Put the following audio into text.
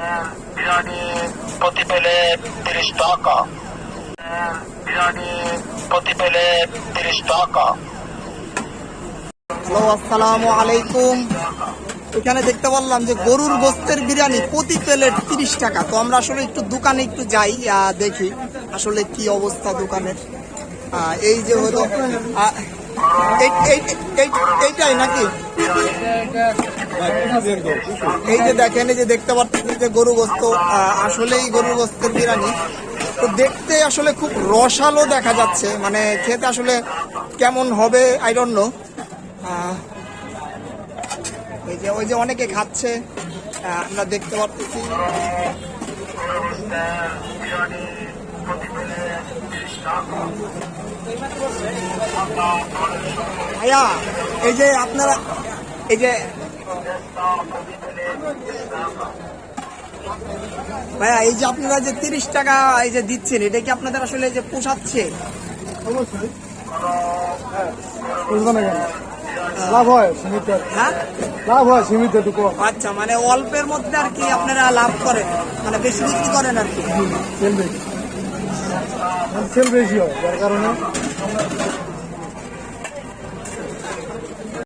বিরিয়ানি প্রতি প্লেট তিরিশ টাকা। বিরিয়ানি প্রতি প্লেট তিরিশ টাকা। হ্যালো, আসসালামু আলাইকুম। এখানে দেখতে পারলাম যে গরুর গোস্তের বিরিয়ানি প্রতি প্লেট তিরিশ টাকা। তো আমরা আসলে একটু দোকানে একটু যাই দেখি আসলে কি অবস্থা দোকানের। এই যে হলো এইটাই নাকি? এই যে দেখেন, এই যে দেখতে পাচ্ছেন যে গরু গোস্ত আসলেই গরু গোস্তের বিরিয়ানি তো দেখতে আসলে খুব রসালো দেখা যাচ্ছে মানে খেতে আসলে কেমন হবে আই ডোন্ট নো ওই যে ওই যে অনেকে খাচ্ছে আমরা দেখতে পাচ্ছি। ভাইয়া, এই যে আপনারা, এই যে ভাইয়া এই যে আপনারা যে তিরিশ টাকা এই যে দিচ্ছেন এটা কি আপনাদের আসলে এই যে পোষাচ্ছে? অবশ্যই। হ্যাঁ। লাভ হয় সীমিত। হ্যাঁ? লাভ হয় সীমিত টুকু আচ্ছা মানে অল্পের মধ্যে আর কি আপনারা লাভ করেন মানে বেশি বিক্রি করেন আর কি? সেল বেশি। সেল বেশি হয় যার কারণে